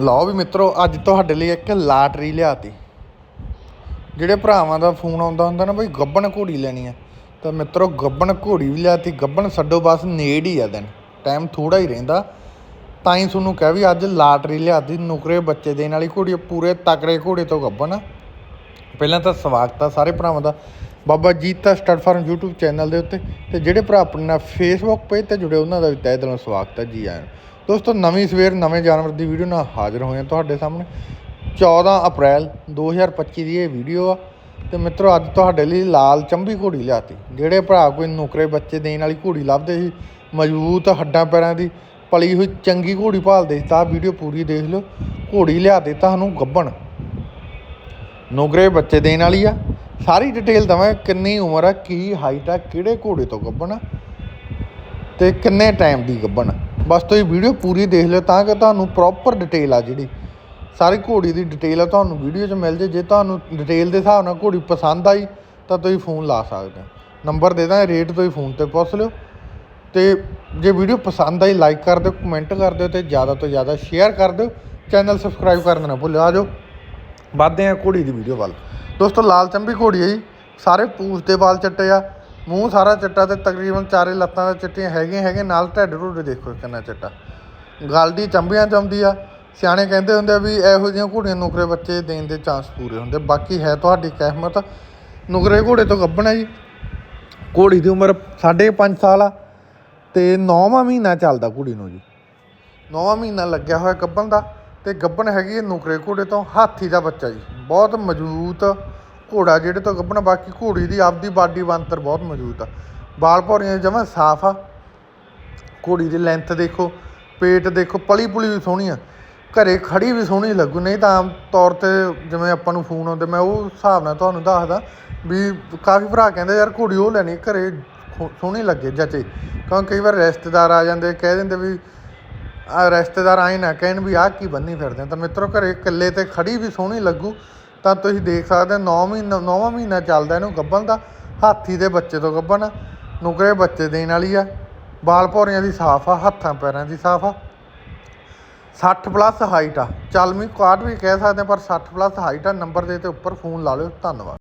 ਲਓ ਵੀ ਮਿੱਤਰੋ, ਅੱਜ ਤੁਹਾਡੇ ਲਈ ਇੱਕ ਲਾਟਰੀ ਲਿਆਤੀ। ਜਿਹੜੇ ਭਰਾਵਾਂ ਦਾ ਫੋਨ ਆਉਂਦਾ ਹੁੰਦਾ ਨਾ, ਬਈ ਗੱਬਣ ਘੋੜੀ ਲੈਣੀ ਆ। ਤਾਂ ਮਿੱਤਰੋ, ਗੱਬਣ ਘੋੜੀ ਵੀ ਲਿਆਤੀ, ਗੱਬਣ ਛੱਡੋ, ਬਸ ਨੇੜ ਹੀ ਆ ਦਿਨ। ਟਾਈਮ ਥੋੜਾ ਹੀ ਰਹਿੰਦਾ। ਤਾਂ ਹੀ ਤੁਹਾਨੂੰ ਕਹਿ ਵੀ ਅੱਜ ਲਾਟਰੀ ਲਿਆਤੀ, ਨੁਕਰੇ ਬੱਚੇ ਦੇਣ ਵਾਲੀ ਘੋੜੀ ਪੂਰੇ ਤਕਰੇ ਘੋੜੇ ਤੋਂ ਗੱਬਣ। ਪਹਿਲਾਂ ਤਾਂ ਸਵਾਗਤ ਆ ਸਾਰੇ ਭਰਾਵਾਂ ਦਾ। Baba Jeeta stud farm YouTube channel ਦੇ ਉੱਤੇ। ਤੇ ਜਿਹੜੇ ਭਰਾ ਆਪਣੇ ਨਾਲ Facebook ਪੇਜ ਤੇ ਜੁੜੇ, ਉਹਨਾਂ ਦਾ ਵੀ ਤਹਿ ਦਿਲੋਂ ਸਵਾਗਤ ਹੈ ਜੀ ਆਇਆਂ ਦੋਸਤੋ, ਨਵੀਂ ਸਵੇਰ, ਨਵੇਂ ਜਾਨਵਰ ਦੀ ਵੀਡੀਓ ਨਾਲ ਹਾਜ਼ਰ ਹੋਏ ਹਾਂ ਤੁਹਾਡੇ ਸਾਹਮਣੇ। 14 ਅਪ੍ਰੈਲ 2025 ਦੀ ਇਹ ਵੀਡੀਓ ਆ ਤੇ ਮਿੱਤਰੋ, ਅੱਜ ਤੁਹਾਡੇ ਲਈ ਲਾਲ ਚੰਬੀ ਘੋੜੀ ਲਿਆਤੀ। ਜਿਹੜੇ ਭਰਾ ਕੋਈ ਨੁਕਰੇ ਬੱਚੇ ਦੇਣ ਵਾਲੀ ਘੋੜੀ ਲੱਭਦੇ ਸੀ, ਮਜ਼ਬੂਤ ਹੱਡਾਂ ਪੈਰਾਂ ਦੀ ਪਲੀ ਹੋਈ ਚੰਗੀ ਘੋੜੀ ਭਾਲਦੇ ਸੀ, ਤਾਂ ਵੀਡੀਓ ਪੂਰੀ ਦੇਖ ਲਿਓ। ਘੋੜੀ ਲਿਆਤੀ ਤੁਹਾਨੂੰ ਗੱਬਣ। ਨੁਗਰੇ ਬੱਚੇ ਦੇਣ ਵਾਲੀ ਆ। ਸਾਰੀ ਡਿਟੇਲ ਦਵਾਂ ਕਿੰਨੀ ਉਮਰ ਆ, ਕੀ ਹਾਈਟ ਆ, ਕਿਹੜੇ ਘੋੜੇ ਤੋਂ ਗੱਭਣ ਆ। ਤੇ ਕਿੰਨੇ ਟਾਈਮ ਦੀ ਗੱਭਣ ਬਸ ਤੁਸੀਂ ਵੀਡੀਓ ਪੂਰੀ ਦੇਖ ਲਿਓ ਤਾਂ ਕਿ ਤੁਹਾਨੂੰ ਪ੍ਰੋਪਰ ਡਿਟੇਲ ਆ ਜਿਹੜੀ। ਸਾਰੀ ਘੋੜੀ ਦੀ ਡਿਟੇਲ ਆ, ਤੁਹਾਨੂੰ ਵੀਡੀਓ 'ਚ ਮਿਲ ਜੇ। ਜੇ ਤੁਹਾਨੂੰ ਡਿਟੇਲ ਦੇ ਹਿਸਾਬ ਨਾਲ ਘੋੜੀ ਪਸੰਦ ਆਈ, ਤਾਂ ਤੁਸੀਂ ਫੋਨ ਲਾ ਸਕਦੇ ਹੋ। ਨੰਬਰ ਦੇ ਦਾਂ ਰੇਟ ਤੁਸੀਂ ਫੋਨ ਤੇ ਪੁੱਛ ਲਿਓ। ਤੇ ਜੇ ਵੀਡੀਓ ਪਸੰਦ ਆਈ ਲਾਈਕ ਕਰ ਦਿਓ ਕਮੈਂਟ ਕਰ ਦਿਓ ਤੇ ਜ਼ਿਆਦਾ ਤੋਂ ਜ਼ਿਆਦਾ ਸ਼ੇਅਰ ਕਰ ਦਿਓ। ਚੈਨਲ ਸਬਸਕ੍ਰਾਈਬ ਕਰਨਾ ਨਾ ਭੁੱਲਿਓ। ਆ ਜਾਓ। ਵੱਧਦੇ ਆ ਘੋੜੀ ਦੀ ਵੀਡੀਓ ਵੱਲ। ਦੋਸਤੋ, ਲਾਲ ਚੰਬੀ ਘੋੜੀ ਹੈ ਜੀ। ਸਾਰੇ ਪੂਛ ਦੇ ਵਾਲ ਚੱਟੇ ਆ। ਮੂੰਹ ਸਾਰਾ ਚਿੱਟਾ ਤੇ ਤਕਰੀਬਨ ਚਾਰੇ ਲੱਤਾਂ ਦਾ ਚਿੱਟੀਆਂ ਹੈਗੀਆਂ ਹੈਗੇ ਨਾਲ ਢਿੱਡ ਢੁੱਡ ਦੇਖੋ ਕਿੰਨਾ ਚਿੱਟਾ। ਗਲ ਦੀ ਚੰਬੀਆਂ ਚੰਦੀ ਆ। ਸਿਆਣੇ ਕਹਿੰਦੇ ਹੁੰਦੇ ਆ ਵੀ ਇਹੋ ਜਿਹੀਆਂ ਘੋੜੀਆਂ ਨੁਕਰੇ ਬੱਚੇ ਦੇਣ ਦੇ ਚਾਂਸ ਪੂਰੇ ਹੁੰਦੇ ਬਾਕੀ ਹੈ ਤੁਹਾਡੀ ਕਹਿਮਤ ਨੁਕਰੇ ਘੋੜੇ ਤੋਂ ਗੱਭਣਾ ਜੀ। ਘੋੜੀ ਦੀ ਉਮਰ 5.5 ਸਾਲ ਆ ਤੇ 9ਵਾਂ ਮਹੀਨਾ ਚੱਲਦਾ ਘੋੜੀ ਨੂੰ ਜੀ। ਨੌਵਾਂ ਮਹੀਨਾ ਲੱਗਿਆ ਹੋਇਆ ਗੱਭਣ ਦਾ ਤੇ ਗੱਬਣ ਹੈਗੀ ਨੁਕਰੇ ਘੋੜੇ ਤੋਂ, ਹਾਥੀ ਦਾ ਬੱਚਾ ਜੀ। ਬਹੁਤ ਮਜ਼ਬੂਤ ਘੋੜਾ ਜਿਹੜੇ ਤੋਂ ਗੱਬਣ ਬਾਕੀ ਘੋੜੀ ਦੀ ਆਪਦੀ ਬਾਡੀ ਬਣਤਰ ਬਹੁਤ ਮੌਜੂਦ ਆ। ਬਾਲ ਭੌਰੀਆਂ ਜਮਾਂ ਸਾਫ਼ ਆ। ਘੋੜੀ ਦੀ ਲੈਂਥ ਦੇਖੋ ਪੇਟ ਦੇਖੋ, ਪਲੀ ਪੁਲੀ ਵੀ ਸੋਹਣੀ ਆ। ਘਰੇ ਖੜੀ ਵੀ ਸੋਹਣੀ ਲੱਗੂ, ਨਹੀਂ ਤਾਂ ਆਮ ਤੌਰ ਤੇ ਜਿਵੇਂ ਆਪਾਂ ਨੂੰ ਫੋਨ ਆਉਂਦੇ, ਮੈਂ ਉਹ ਹਿਸਾਬ ਨਾਲ ਤੁਹਾਨੂੰ ਦੱਸਦਾ ਵੀ ਕਾਫੀ ਭਰਾ ਕਹਿੰਦੇ, ਯਾਰ ਘੋੜੀ ਉਹ ਲੈਣੀ, ਘਰੇ ਸੋਹਣੀ ਲੱਗੇ ਜੱਚੇ। ਕਿਉਂਕਿ ਕਈ ਵਾਰ ਰਿਸ਼ਤੇਦਾਰ ਆ ਜਾਂਦੇ, ਕਹਿ ਦਿੰਦੇ ਵੀ, ਆ ਰਿਸ਼ਤੇਦਾਰ ਆਏ ਨਾ, ਕਹਿਣ ਵੀ ਆਹ ਕੀ ਬੰਨੀ ਫਿਰਦੇ ਤਾਂ ਮਿੱਤਰੋ, ਘਰੇ ਇਕੱਲੇ ਤੇ ਖੜੀ ਵੀ ਸੋਹਣੀ ਲੱਗੂ। ਤਾਂ ਤੁਸੀਂ ਦੇਖ ਸਕਦੇ ਹੋ 9 ਮਹੀਨਾ 9ਵਾਂ ਮਹੀਨਾ ਚੱਲਦਾ ਇਹਨੂੰ ਗੱਭਣ ਦਾ ਹਾਥੀ ਦੇ ਬੱਚੇ ਤੋਂ ਗੱਭਣ ਨੁਕਰੇ ਬੱਚੇ ਦੇਣ ਵਾਲੀ ਆ। ਬਾਲ ਭੌਰੀਆਂ ਦੀ ਸਾਫ਼ ਆ ਹੱਥਾਂ ਪੈਰਾਂ ਦੀ ਸਾਫ਼ ਆ। 60 ਪਲੱਸ ਹਾਈਟ ਆ। ਚਲਮੀ ਕਾਟ ਵੀ ਕਹਿ ਸਕਦੇ ਹਾਂ, ਪਰ 60 ਪਲੱਸ ਹਾਈਟ ਆ ਨੰਬਰ ਦੇ ਤੇ ਉੱਪਰ ਫੋਨ ਲਾ ਲਿਓ ਧੰਨਵਾਦ।